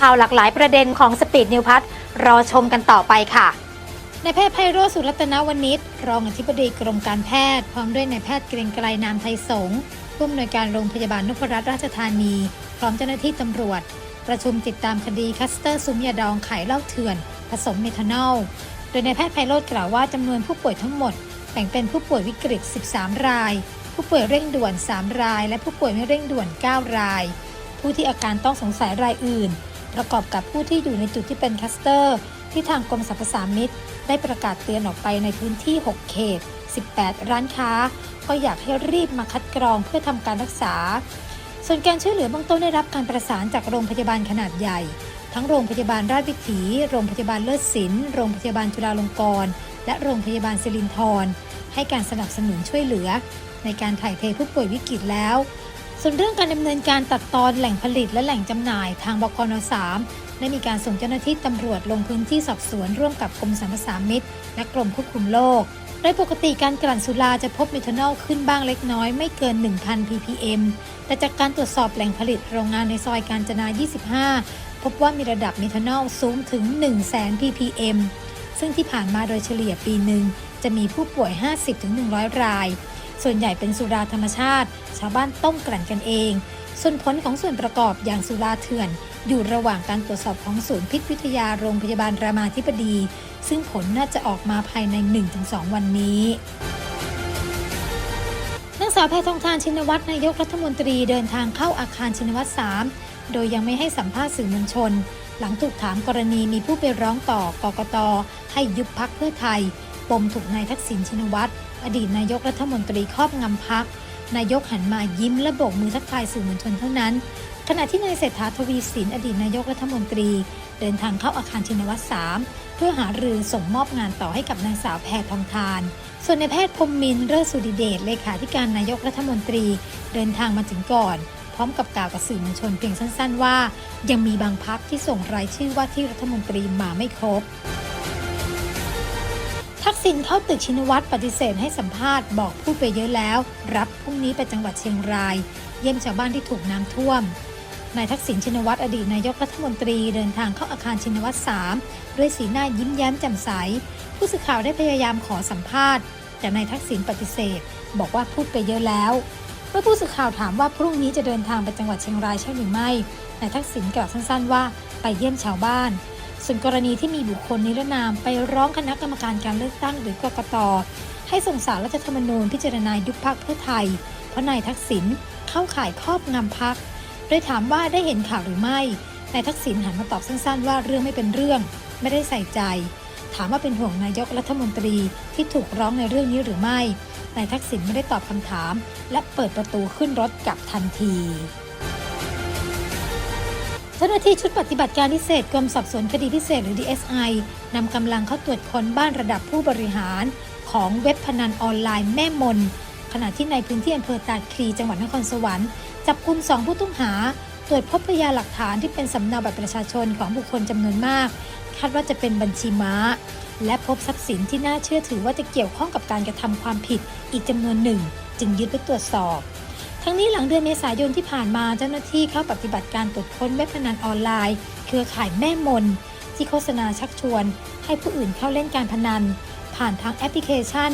ข่าวหลากหลายประเด็นของสปีดนิวพัทรอชมกันต่อไปค่ะนายแพทย์ไพโรสุรัตนวณิชรองอธิบดีกรมการแพทย์ พร้อมด้วยนายแพทย์เกรียงไกรนามไทยสงฆ์ผู้อำนวยการโรงพยาบาลนพรัตน์ราชธานี พร้อมเจ้าหน้าที่ตำรวจ ประชุมติดตามคดีคัสเตอร์ซุ้มยาดองขายเหล้าเถื่อน ผสมเมทานอล โดยนายแพทย์ไพโรจน์กล่าวว่าจำนวนผู้ป่วยทั้งหมด แบ่งเป็นผู้ป่วยวิกฤต 13 ราย ผู้ป่วยเร่งด่วน 3 ราย และผู้ป่วยไม่เร่งด่วน 9 ราย ผู้ที่อาการต้องสงสัยรายอื่น ประกอบกับผู้ที่อยู่ในจุดที่เป็นคลัสเตอร์ ที่ทางกรมสรรพสามิตได้ประกาศเตือนออกไปในพื้นที่ 6 เขต 18 ร้านค้า ก็อยากให้รีบมาคัดกรองเพื่อทำการรักษา ส่วนการช่วยเหลือเบื้องต้นได้รับการประสานจากโรงพยาบาลขนาดใหญ่ ทั้งโรงพยาบาลราชวิถี โรงพยาบาลเลิศศิลป์โรงพยาบาลจุฬาลงกรณ์และโรงพยาบาลสิรินธรให้การสนับสนุนช่วยเหลือ ในการถ่ายเทผู้ป่วยวิกฤตแล้ว ส่วนเรื่องการดำเนินการตัดตอนแหล่งผลิตและแหล่งจำหน่ายทางบกน3ได้มีการส่งเจ้าหน้าที่ตำรวจลงพื้นที่สอบสวนร่วมกับกรมสรรพสามิตและกรมควบคุมโรคโดยปกติการกลั่นสุราจะพบเมทานอลขึ้นบ้างเล็กน้อยไม่เกิน 1,000 ppm แต่จากการตรวจสอบแหล่งผลิตโรงงานในซอยการจนา 25 พบว่ามีระดับเมทานอลสูงถึง 100,000 ppm ซึ่งที่ผ่านมาโดยเฉลี่ยปีหนึ่งจะมีผู้ป่วย 50-100 ราย ส่วนใหญ่เป็นสุราธรรมชาติ ชาวบ้านต้มกลั่นกันเอง ส่วนผลของส่วนประกอบอย่างสุราเถื่อน อยู่ระหว่างการตรวจสอบของศูนย์พิษวิทยาโรงพยาบาลรามาธิบดี ซึ่งผลน่าจะออกมาภายใน 1-2 วันนี้นางสาวแพทองทานชินวัตรนายกรัฐมนตรีเดินทางเข้าอาคารชินวัตร 3 โดยยังไม่ให้สัมภาษณ์สื่อมวลชน หลังถูกถามกรณีมีผู้ไปร้องต่อกกตให้ยุบพักเพื่อไทย ปมถูกนายทักษิณชินวัตร อดีตนายกรัฐมนตรีครอบงำพัก นายกหันมายิ้มและโบกมือทักทายสื่อมวลชนเท่านั้น ขณะที่นายเศรษฐาทวีสินอดีตนายกรัฐมนตรี เดินทางเข้าอาคารชินวัตร3เพื่อหารือส่งมอบงานต่อให้กับนางสาวแพทองทาน ส่วนในายแพทย์พรมมินทร์เลิศสุดิเดชเลขาธิการนายกรัฐมนตรี เดินทางมาถึงก่อนพร้อมกับกล่าวกับสื่อมวลชนเพียงสั้น ๆ ว่า ยังมีบางพักที่ส่งรายชื่อว่าที่รัฐมนตรีมาไม่ครบ ทักษิณเข้าตึกชินวัตรปฏิเสธให้สัมภาษณ์บอกพูดไปเยอะแล้ว รับพรุ่งนี้ไปจังหวัดเชียงราย เยี่ยมชาวบ้านที่ถูกน้ำท่วมนายทักษิณชินวัตรอดีตนายกรัฐมนตรีเดินทางเข้าอาคารชินวัตร3ด้วยสีหน้ายิ้มแย้มแจ่มใส ผู้สื่อข่าวได้พยายามขอสัมภาษณ์ แต่นายทักษิณปฏิเสธ บอกว่าพูดไปเยอะแล้วเมื่อผู้สื่อข่าวถามว่าพรุ่งนี้จะเดินทางไปจังหวัดเชียงรายใช่หรือไม่นายทักษิณกล่าวสั้นๆว่าไปเยี่ยมชาวบ้าน ส่วนกรณีที่มีบุคคลนิรนามไปร้องคณะกรรมการการเลือกตั้งหรือกกต ให้ส่งสารรัฐธรรมนูญพิจารณายุบพักเพื่อไทย เพราะนายทักษิณเข้าข่ายครอบงำพัก โดยถามว่าได้เห็นข่าวหรือไม่ นายทักษิณหันมาตอบสั้นๆ ว่าเรื่องไม่เป็นเรื่อง ไม่ได้ใส่ใจ ถามว่าเป็นห่วงนายกรัฐมนตรีที่ถูกร้องในเรื่องนี้หรือไม่ นายทักษิณไม่ได้ตอบคำถาม และเปิดประตูขึ้นรถกลับทันที จ้าหน้าที่ชุดปฏิบัติการพิเศษกรมสอบสวนคดีพิเศษหรือ DSI นำกำลังเข้าตรวจค้นบ้านระดับผู้บริหารของเว็บพนันออนไลน์แม่มน ขณะที่ในพื้นที่อำเภอตาดคลีจังหวัดนครสวรรค์จับกลุ่มสองผู้ต้องหา ตรวจพบพยานหลักฐานที่เป็นสำเนาบัตรประชาชนของบุคคลจำนวนมาก คาดว่าจะเป็นบัญชีม้า และพบทรัพย์สินที่น่าเชื่อถือว่าจะเกี่ยวข้องกับการกระทำความผิดอีกจำนวนหนึ่ง จึงยึดไว้ตรวจสอบ ทั้งนี้หลังเดือนเมษายนที่ผ่านมาเจ้าหน้าที่เข้าปฏิบัติการตรวจค้นเว็บพนันออนไลน์ เครือข่ายแม่มน ที่โฆษณาชักชวน ให้ผู้อื่นเข้าเล่นการพนัน ผ่านทางแอปพลิเคชัน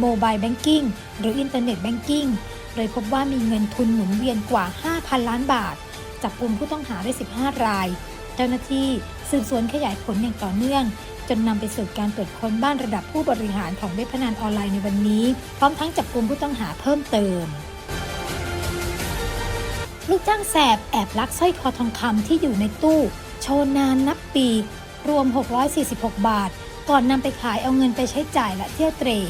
โมบายแบงกิ้งหรืออินเทอร์เน็ตแบงกิ้งโดยพบว่ามีเงินทุนหมุนเวียนกว่า 5,000 ล้านบาท จับกลุ่มผู้ต้องหาได้ 15 ราย เจ้าหน้าที่สืบสวนขยายผลอย่างต่อเนื่องจนนำไปสู่การตรวจค้นบ้านระดับผู้บริหารของเว็บพนันออนไลน์ในวันนี้ พร้อมทั้งจับกลุ่มผู้ต้องหาเพิ่มเติม ลูกจ้างแสบแอบลักสร้อยคอทองคำที่อยู่ในตู้ โชว์นานนับปี รวม 646 บาท ก่อนนำไปขายเอาเงินไปใช้จ่ายและเที่ยวเตร่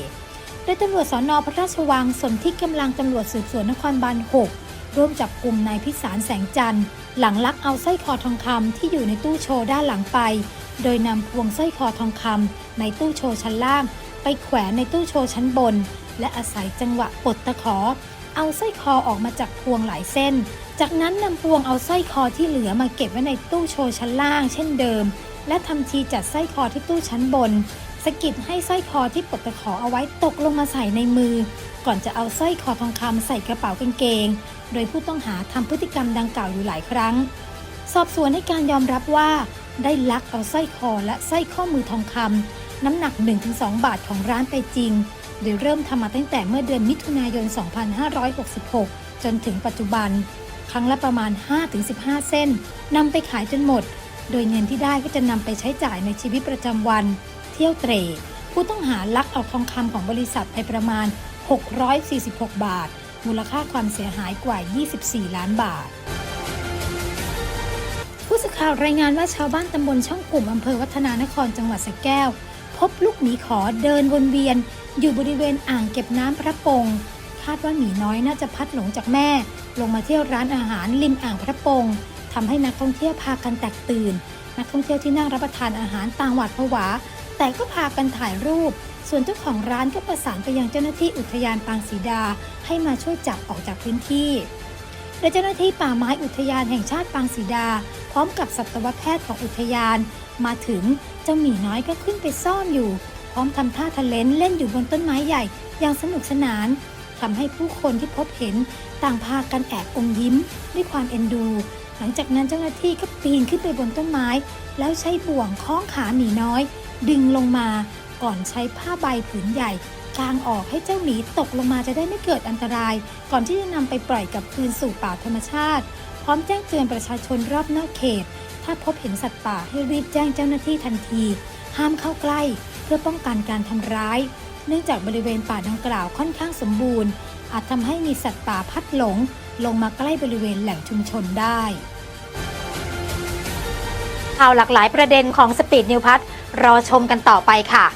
โดยตำรวจสอนอพระราชวังสนที่กำลังตำรวจสืบสวนนครบาล 6 ร่วมจับกลุ่มนายพิสารแสงจันทร์ หลังลักเอาสร้อยคอทองคำที่อยู่ในตู้โชว์ด้านหลังไป โดยนำพวงสร้อยคอทองคำในตู้โชว์ชั้นล่าง ไปแขวนในตู้โชว์ชั้นบน และอาศัยจังหวะปลดตะขอ เอาสร้อยคอออกมาจากพวงหลายเส้น จากนั้นนำพวงเอาสร้อยคอที่เหลือมาเก็บไว้ในตู้โชว์ชั้นล่าง เช่นเดิม และทำทีจัดสร้อยคอที่ตู้ชั้นบนสกิดให้สร้อยคอที่ปลดตะขอเอาไว้ตกลงมาใส่ในมือ ก่อนจะเอาสร้อยคอทองคำใส่กระเป๋ากางเกง โดยผู้ต้องหาทำพฤติกรรมดังกล่าวอยู่หลายครั้ง สอบสวนให้การยอมรับว่า ได้ลักเอาสร้อยคอและสร้อยข้อมือทองคำน้ำหนัก 1-2 บาทของร้านไปจริง โดยเริ่มทำมาตั้งแต่เมื่อเดือนมิถุนายน 2566 จนถึงปัจจุบัน ครั้งละประมาณ 5-15 เส้นนำไปขายจนหมด โดยเงินที่ได้ก็จะนำไปใช้จ่ายในชีวิตประจำวัน เที่ยวเตร่ผู้ต้องหาลักเอาทองคำของบริษัทไปประมาณ 646 บาท มูลค่าความเสียหายกว่า 24 ล้านบาทผู้สื่อข่าวรายงานว่าชาวบ้านตำบลช่องกลุ่มอำเภอวัฒนานครจังหวัดสระแก้ว พบลูกหมีขอเดินวนเวียน อยู่บริเวณอ่างเก็บน้ำพระปง คาดว่าหมีน้อยน่าจะพัดหลงจากแม่ ลงมาเที่ยวร้านอาหารริมอ่างพระปงทำให้นักท่องเที่ยวพากันแตกตื่น นักท่องเที่ยวที่นั่งรับประทานอาหารต่างหวาดผวา แต่ก็พากันถ่ายรูป ส่วนเจ้าของร้านก็ประสานไปยังเจ้าหน้าที่อุทยานปางศรีดา ให้มาช่วยจับออกจากพื้นที่ โดยเจ้าหน้าที่ป่าไม้อุทยานแห่งชาติปางศรีดา พร้อมกับสัตวแพทย์ของอุทยาน มาถึงเจ้าหมีน้อยก็ขึ้นไปซ่อนอยู่ พร้อมทำท่าทะเลนเล่นอยู่บนต้นไม้ใหญ่อย่างสนุกสนานทำให้ผู้คนที่พบเห็นต่างพากันแอบอมยิ้มด้วยความเอ็นดู หลังจากนั้นเจ้าหน้าที่ก็ปีนขึ้นไปบนต้นไม้ แล้วใช้บ่วงคล้องขาหมีน้อย ดึงลงมาก่อนใช้ผ้าใบผืนใหญ่ กางออกให้เจ้าหมีตกลงมาจะได้ไม่เกิดอันตราย ก่อนที่จะนำไปปล่อยกลับคืนสู่ป่าธรรมชาติ พร้อมแจ้งเตือนประชาชนรอบนอกเขต ถ้าพบเห็นสัตว์ป่าให้รีบแจ้งเจ้าหน้าที่ทันที ห้ามเข้าใกล้ เพื่อป้องกันการทำร้าย เนื่องจากบริเวณป่าดังกล่าวค่อนข้างสมบูรณ์ อาจทำให้มีสัตว์ป่าพัดหลง ลงมาใกล้บริเวณแหล่งชุมชนได้ข่าวหลากหลายประเด็นของสปีดนิวพัทรอชมกันต่อไปค่ะ